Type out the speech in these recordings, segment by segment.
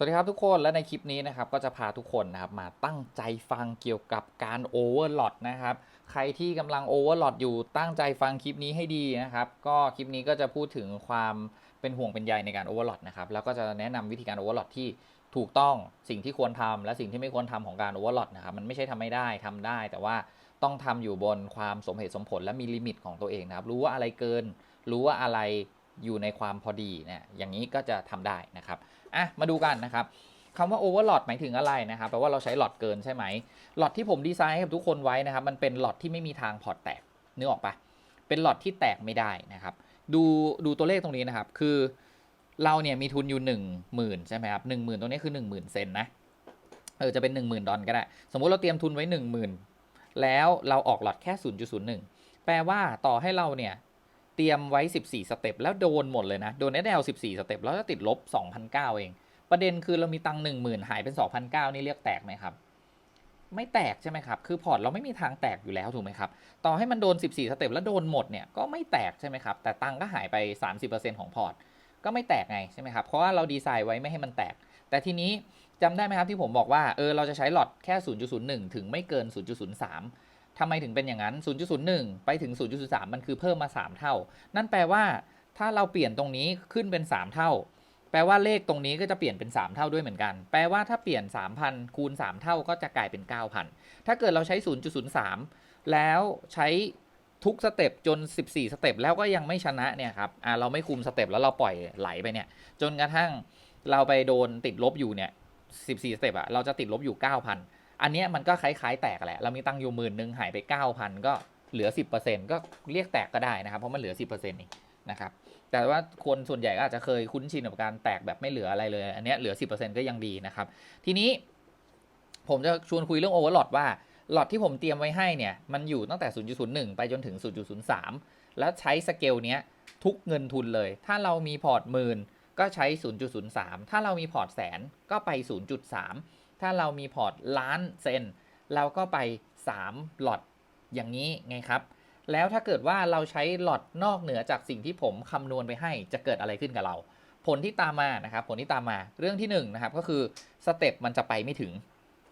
สวัสดีครับทุกคนและในคลิปนี้นะครับก็จะพาทุกคนนะครับมาตั้งใจฟังเกี่ยวกับการโอเวอร์ลอดนะครับใครที่กำลังโอเวอร์ลอดอยู่ตั้งใจฟังคลิปนี้ให้ดีนะครับก็คลิปนี้ก็จะพูดถึงความเป็นห่วงเป็นใยในการโอเวอร์ลอดนะครับแล้วก็จะแนะนำวิธีการโอเวอร์ลอดที่ถูกต้องสิ่งที่ควรทำและสิ่งที่ไม่ควรทำของการโอเวอร์ลอดนะครับมันไม่ใช่ทำไม่ได้ทำได้ แต่ว่าต้องทำอยู่บนความสมเหตุสมผลและมีลิมิตของตัวเองนะครับรู้ว่าอะไรเกิน รู้ว่าอะไรอยู่ในความพอดีเนี่ยอย่างนี้ก็จะทำได้นะครับ อะมาดูกันนะครับคำว่า overlot หมายถึงอะไรนะครับแปลว่าเราใช้หลอดเกินใช่ไหมหลอดที่ผมดีไซน์ให้กับทุกคนไว้นะครับ มันเป็นหลอดที่ไม่มีทางพอร์ตแตกนึกออกปะเป็นหลอดที่แตกไม่ได้นะครับ ดูดูตัวเลขตรงนี้นะครับ คือเราเนี่ยมีทุนอยู่ 1 0,000 ใช่ไหมครับหนึ่งหมื่นตรงนี้คือ 1 0,000 เซนนะเออจะเป็น 1 0,000 ดอลก็ได้ สมมุติเราเตรียมทุนไว้ 10,000 แล้วเราออกหลอดแค่ 0.01 แปลว่าต่อให้เราเนี่ย เตรียมไว้ 14 สเต็ปแล้วโดนหมดเลยนะ โดน SL 14 สเต็ปแล้วจะติดลบ 2,009 เอง ประเด็นคือเรามีตังค์หนึ่งหายเป็น 2,009 นี่เรียกแตกไหมครับ ไม่แตกใช่ไหมครับ คือพอร์ตเราไม่มีทางแตกอยู่แล้วถูกไหมครับ ต่อให้มันโดน 14 สเต็ปแล้วโดนหมดเนี่ยก็ไม่แตกใช่ไหมครับ แต่ตังค์ก็หายไป 30%ของพอร์ต ก็ไม่แตกไงใช่ไหมครับ เพราะว่าเราดีไซน์ไว้ไม่ให้มันแตก แต่ทีนี้จำได้ไหมครับที่ผมบอกว่าเออเราจะใช้หลอดแค่ 0.01 ถึงไม่เกิน 0.03 ทำไมถึงเป็นอย่างนั้น 0.01 ไปถึง 0.03 มันคือเพิ่มมา 3 เท่า นั่นแปลว่า ถ้าเราเปลี่ยนตรงนี้ขึ้นเป็น 3 เท่า แปลว่าเลขตรงนี้ก็จะเปลี่ยนเป็น 3 เท่าด้วยเหมือนกัน แปลว่าถ้าเปลี่ยน 3,000 คูณ 3 เท่าก็จะกลายเป็น 9,000 ถ้าเกิดเราใช้ 0.03 แล้วใช้ทุกสเต็ปจน 14 สเต็ปแล้วก็ยังไม่ชนะเนี่ยครับอ่าเราไม่คุมสเต็ปแล้วเราปล่อยไหลไปเนี่ย จนกระทั่งเราไปโดนติดลบอยู่เนี่ย 14 สเต็ปอะเราจะติดลบอยู่ 9,000 อันเนี้ยมันก็คล้ายๆแตกแหละ เรามีตังค์อยู่หมื่นหนึ่งหายไป 9,000 ก็เหลือ 10%ก็เรียกแตกก็ได้นะครับ เพราะมันเหลือ 10%เองนะครับ แต่ว่าคนส่วนใหญ่ก็อาจจะเคยคุ้นชินกับการแตกแบบไม่เหลืออะไรเลย อันนี้เหลือ 10%ก็ยังดีนะครับ ทีนี้ผมจะชวนคุยเรื่องโอเวอร์ลอดว่าหลอดที่ผมเตรียมไว้ให้เนี่ย มันอยู่ตั้งแต่ 0.01 ไปจนถึง 0.03 แล้วใช้สเกลเนี้ยทุกเงินทุนเลย ถ้าเรามีพอร์ตหมื่นก็ใช้ 0.03 ถ้าเรามีพอร์ตแสนก็ไป 0.3 ถ้าเรามีพอร์ตล้านเซนเราก็ไป3หลอดอย่างนี้ไงครับ แล้วถ้าเกิดว่าเราใช้หลอดนอกเหนือจากสิ่งที่ผมคำนวณไปให้จะเกิดอะไรขึ้นกับเรา ผลที่ตามมานะครับ ผลที่ตามมาเรื่องที่1นงนะครับก็คือสเต็ปมันจะไปไม่ถึง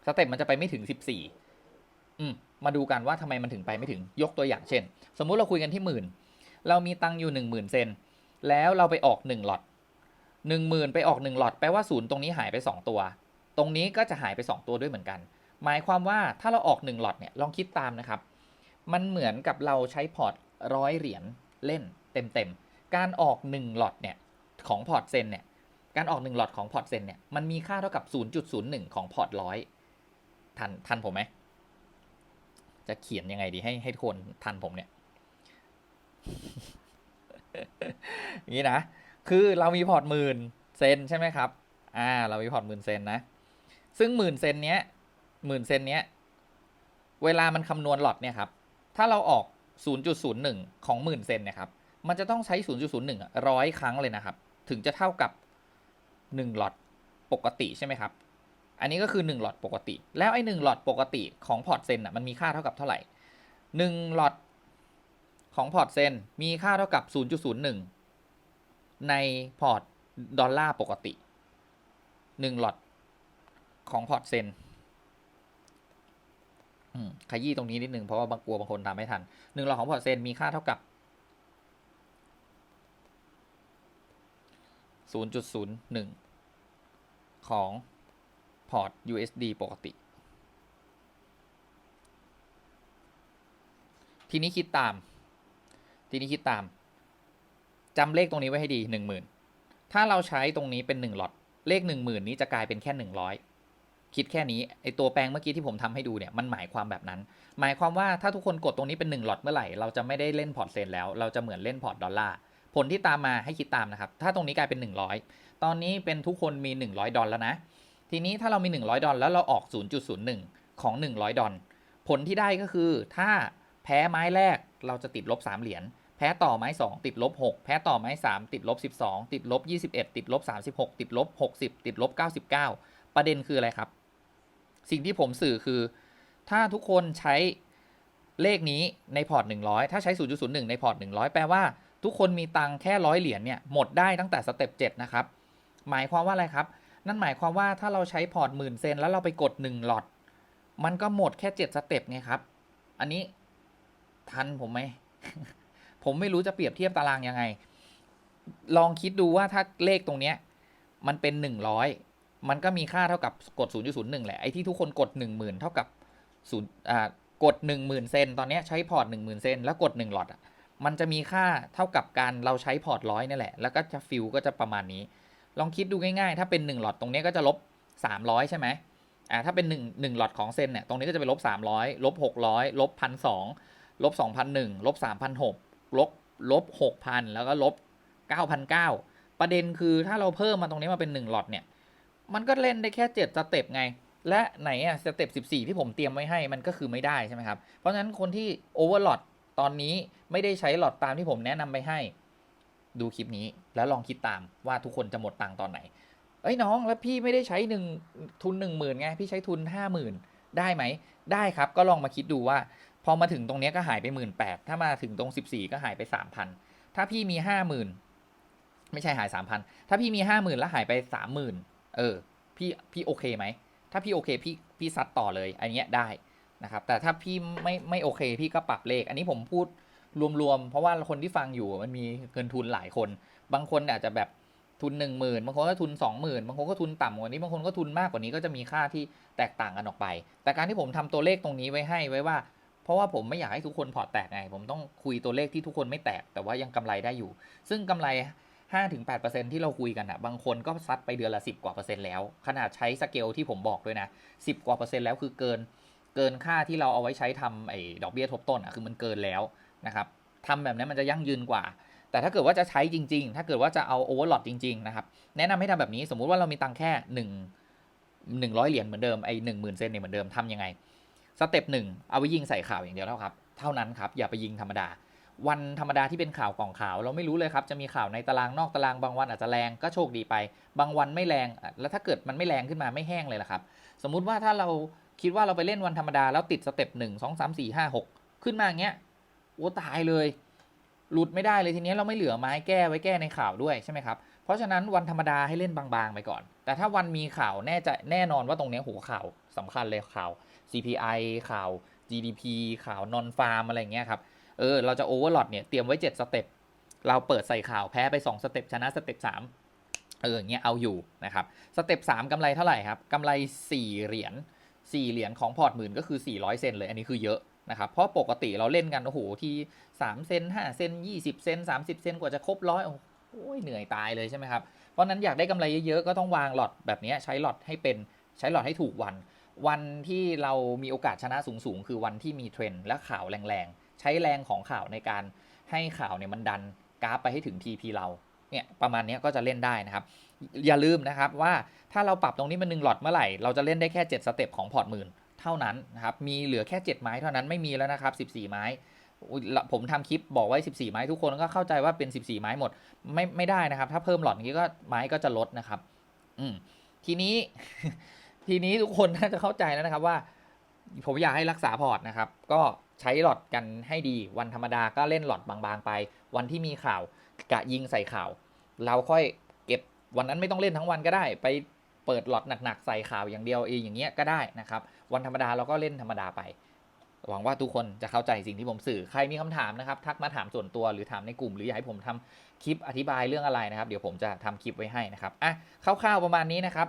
สเต็ปมันจะไปไม่ถึง 14 อืมมาดูกันว่าทำไมมันถึงไปไม่ถึงยกตัวอย่างเช่น สมมุติเราคุยกันที่หมื่นเรามีตังค์อยู่ 1 0,000 เซนแล้วเราไปออก1หลอด1 0,000 ไปออก1หลอดแปลว่าศูนย์ตรงนี้หายไป 2 ตัว ตรงนี้ก็จะหายไป 2 ตัวด้วยเหมือนกัน หมายความว่าถ้าเราออก 1 หลอดเนี่ยลองคิดตามนะครับ มันเหมือนกับเราใช้พอร์ตร้อยเหรียญเล่นเต็มๆ การออก 1 หลอดเนี่ยของพอร์ตเซนเนี่ย การออก 1 หลอดของพอร์ตเซนเนี่ยมันมีค่าเท่ากับ 0.01 ของพอร์ตร้อยทันทันผมไหม จะเขียนยังไงดีให้ให้ทุกคนทันผมเนี่ยอย่างนี้นะ คือเรามีพอร์ตหมื่นเซนใช่ไหมครับ อ่า เรามีพอร์ตหมื่นเซนนะ ซึ่งหมื่นเซนเนี้ยหมื่นเซนเนี้ย เวลามันคำนวณหลอดเนี่ยครับ ถ้าเราออก 0.01 ของหมื่นเซนเนี่ยครับ มันจะต้องใช้ 0.01ร้อยครั้งเลยนะครับ ถึงจะเท่ากับ 1 หลอดปกติใช่ไหมครับ อันนี้ก็คือ 1 หลอดปกติ แล้วไอ้1หลอดปกติของพอร์ตเซนอะมันมีค่าเท่ากับเท่าไหร่ 1 หลอดของพอร์ตเซนมีค่าเท่ากับ 0.01 ในพอร์ตดอลลาร์ปกติ 1 หลอด ของพอร์ตเซนขยี้ตรงนี้นิดนึงเพราะว่าบางกลัวบางคนตามไม่ทันหนึ่งหลอดของพอร์ตเซนมีค่าเท่ากับ 0.01 ของพอร์ต USD ปกติ ทีนี้คิดตาม ทีนี้คิดตามจำเลขตรงนี้ไว้ให้ดี 10,000 ถ้าเราใช้ตรงนี้เป็น 1 หลอด เลข 10,000 นี้จะกลายเป็นแค่ 100 คิดแค่นี้ไอตัวแปลงเมื่อกี้ที่ผมทำให้ดูเนี่ยมันหมายความแบบนั้น หมายความว่าถ้าทุกคนกดตรงนี้เป็น1หลอดเมื่อไหร่เราจะไม่ได้เล่นพอร์ตเซนแล้วเราจะเหมือนเล่นพอร์ตดอลลาร์ผลที่ตามมาให้คิดตามนะครับ ถ้าตรงนี้กลายเป็น 100 ตอนนี้เป็นทุกคนมี 100 ดอลแล้วนะ ทีนี้ถ้าเรามี 100 ดอลแล้วเราออก 0.01 ของ 100 ดอลผลที่ได้ก็คือ ถ้าแพ้ไม้แรกเราจะติดลบ 3 เหรียญ แพ้ต่อไม้ 2 ติดลบ 6 แพ้ต่อไม้ 3 ติดลบ 12 ติดลบ 21 ติดลบ 36 ติดลบ 60 ติดลบ 99 ประเด็นคืออะไรครับ สิ่งที่ผมสื่อคือ ถ้าทุกคนใช้เลขนี้ในพอร์ต 100 ถ้าใช้ 0.01 ในพอร์ต 100 แปลว่าทุกคนมีตังค์แค่ร้อยเหรียญเนี่ยหมดได้ตั้งแต่สเต็ป7นะครับ หมายความว่าอะไรครับ นั่นหมายความว่าถ้าเราใช้พอร์ตหมื่นเซนแล้วเราไปกดหนึ่งหลอด มันก็หมดแค่เจ็ดสเต็ปไงครับ อันนี้ทันผมไหม ผมไม่รู้จะเปรียบเทียบตารางยังไง ลองคิดดูว่าถ้าเลขตรงเนี้ยมันเป็นหนึ่งร้อย มันก็มีค่าเท่ากับกด 0.01 แหละ ไอ้ที่ทุกคนกด 10,000 เท่ากับ0อ่ากด 10,000 เซน ตอนนี้ใช้พอร์ต 10,000 เซน แล้วกด 1 หลอดอะ มันจะมีค่าเท่ากับการเราใช้พอร์ตร้อยนี่แหละ แล้วก็จะฟิลก็จะประมาณนี้ ลองคิดดูง่ายๆ ถ้าเป็น 1 หลอดตรงนี้ก็จะลบ 300 ใช่ไหมอ่า ถ้าเป็น 1 1 หลอดของเซนเนี่ย ตรงนี้ก็จะเป็นลบ 300 ลบ 600 ลบ 1,200 ลบ 2,001 ลบ 3,600 ลบ ลบ 6,000 แล้วก็ลบ 9,900 ประเด็นคือถ้าเราเพิ่มมาตรงนี้มาเป็น 1 หลอดเนี่ย มันก็เล่นได้แค่7สเต็ปไง และไหนอะสเต็ป14 ที่ผมเตรียมไว้ให้มันก็คือไม่ได้ใช่ไหมครับ เพราะฉะนั้นคนที่โอเวอร์ลอตตอนนี้ไม่ได้ใช้หลอดตามที่ผมแนะนำไปให้ ดูคลิปนี้แล้วลองคิดตามว่าทุกคนจะหมดตังค์ตอนไหนเอ้ยน้องแล้วพี่ไม่ได้ใช้หนึ่งทุนหนึ่งหมื่นไงพี่ใช้ทุนห้าหมื่นได้ไหม ได้ครับก็ลองมาคิดดูว่า พอมาถึงตรงนี้ก็หายไปหมื่นแปดถ้ามาถึงตรงสิบสี่ก็หายไปสามพันถ้าพี่มีห้าหมื่นไม่ใช่หายสามพันถ้าพี่มีห้าหมื่นแล้วหายไปสามหมื่น เออพี่พี่โอเคไหมถ้าพี่โอเคพี่พี่ซัดต่อเลยอันเนี้ยได้นะครับแต่ถ้าพี่ไม่ไม่โอเค พี่ก็ปรับเลข อันนี้ผมพูดรวมๆ เพราะว่าคนที่ฟังอยู่มันมีเงินทุนหลายคน บางคนอาจจะแบบทุนหนึ่งหมื่นบางคนก็ทุนสองหมื่นบางคนก็ทุนต่ำกว่านี้ บางคนก็ทุนมากกว่านี้ก็จะมีค่าที่แตกต่างกันออกไป แต่การที่ผมทำตัวเลขตรงนี้ไว้ให้ไว้ว่า เพราะว่าผมไม่อยากให้ทุกคนพอร์ตแตกไง ผมต้องคุยตัวเลขที่ทุกคนไม่แตก แต่ว่ายังกำไรได้อยู่ ซึ่งกำไร 5-8%ที่เราคุยกันอะบางคนก็ซัดไปเดือนละ 10 กว่าเปอร์เซ็นต์แล้ว ขนาดใช้สเกลที่ผมบอกด้วยนะ 10 กว่าเปอร์เซ็นต์แล้วคือเกิน เกินค่าที่เราเอาไว้ใช้ทำไอ้ดอกเบี้ยทบต้นอะคือมันเกินแล้วนะครับทำแบบนี้มันจะยั่งยืนกว่า แต่ถ้าเกิดว่าจะใช้จริง ๆ ถ้าเกิดว่าจะเอาโอเวอร์ลอตจริงๆนะครับ แนะนำให้ทำแบบนี้ สมมุติว่าเรามีตังแค่หนึ่งหนึ่งร้อยเหรียญเหมือนเดิม ไอ้หนึ่งหมื่นเซนเนี่ยเหมือนเดิมทำยังไง สเต็ปหนึ่งเอาไว้ยิงใส่ข่าวอย่างเดียวแล้วครับ เท่านั้นครับ อย่าไปยิงธรรมดา วันธรรมดาที่เป็นข่าวกล่องข่าว เราไม่รู้เลยครับ จะมีข่าวในตารางนอกตารางบางวันอาจจะแรงก็โชคดีไป บางวันไม่แรง แล้วถ้าเกิดมันไม่แรงขึ้นมาไม่แห้งเลยล่ะครับ สมมุติว่าถ้าเราคิดว่าเราไปเล่นวันธรรมดาแล้วติดสเต็ปหนึ่งสองสามสี่ห้าหกขึ้นมาอย่างเงี้ยโอ้ตายเลย หลุดไม่ได้เลยทีนี้เราไม่เหลือไม้แก้ไว้แก้ในข่าวด้วยใช่ไหมครับเพราะฉะนั้นวันธรรมดาให้เล่นบางๆไปก่อน แต่ถ้าวันมีข่าวแน่ใจแน่นอนว่าตรงเนี้ยหัวข่าวสำคัญเลยข่าว CPI ข่าว GDP ข่าวนอนฟาร์มอะไรเงี้ยครับ เออเราจะโอเวอร์ลอตเนี่ยเตรียมไว้ 7 สเต็ปเราเปิดใส่ข่าวแพ้ไป 2 สเต็ปชนะสเต็ป3เอออย่างเงี้ยเอาอยู่นะครับสเต็ป3กำไรเท่าไหร่ครับกำไร 4 เหรียญ4เหรียญของพอร์ตหมื่นก็คือ 400 เซนเลยอันนี้คือเยอะนะครับเพราะปกติเราเล่นกันโอ้โหที่ 3 เซน5 เซน20 เซน30 เซนกว่าจะครบร้อยโอ้ยเหนื่อยตายเลยใช่ไหมครับเพราะนั้นอยากได้กำไรเยอะๆก็ต้องวางหลอตแบบนี้ใช้หลอตให้เป็นใช้หลอตให้ถูกวัน วันที่เรามีโอกาสชนะสูงๆ คือวันที่มีเทรนและข่าวแรงๆ ใช้แรงของข่าวในการให้ข่าวเนี่ยมันดันกราฟไปให้ถึง TP เราเนี่ยประมาณนี้ก็จะเล่นได้นะครับ อย่าลืมนะครับว่าถ้าเราปรับตรงนี้เป็นหนึ่งหลอดเมื่อไหร่ เราจะเล่นได้แค่ 7 สเต็ปของพอร์ตหมื่นเท่านั้นนะครับมีเหลือแค่ 7 ไม้เท่านั้นไม่มีแล้วนะครับ 14 ไม้ผมทำคลิปบอกไว้ 14 ไม้ทุกคนก็เข้าใจว่าเป็น 14 ไม้หมด ไม่ไม่ได้นะครับ ถ้าเพิ่มหลอดอย่างนี้ก็ไม้ก็จะลดนะครับ อืมทีนี้ ทีนี้ทุกคนน่าจะเข้าใจแล้วนะครับว่า ผมอยากให้รักษาพอร์ตนะครับ ก็ ใช้หลอดกันให้ดี วันธรรมดาก็เล่นหลอดบางๆไป วันที่มีข่าวกะยิงใส่ข่าว เราค่อยเก็บวันนั้นไม่ต้องเล่นทั้งวันก็ได้ ไปเปิดหลอดหนักๆใส่ข่าวอย่างเดียวเองอย่างเงี้ยก็ได้นะครับ วันธรรมดาเราก็เล่นธรรมดาไป หวังว่าทุกคนจะเข้าใจสิ่งที่ผมสื่อใครมีคำถามนะครับทักมาถามส่วนตัวหรือถามในกลุ่ม หรืออยากให้ผมทำคลิปอธิบายเรื่องอะไรนะครับ เดี๋ยวผมจะทำคลิปไว้ให้นะครับอะคร่าวๆประมาณนี้นะครับ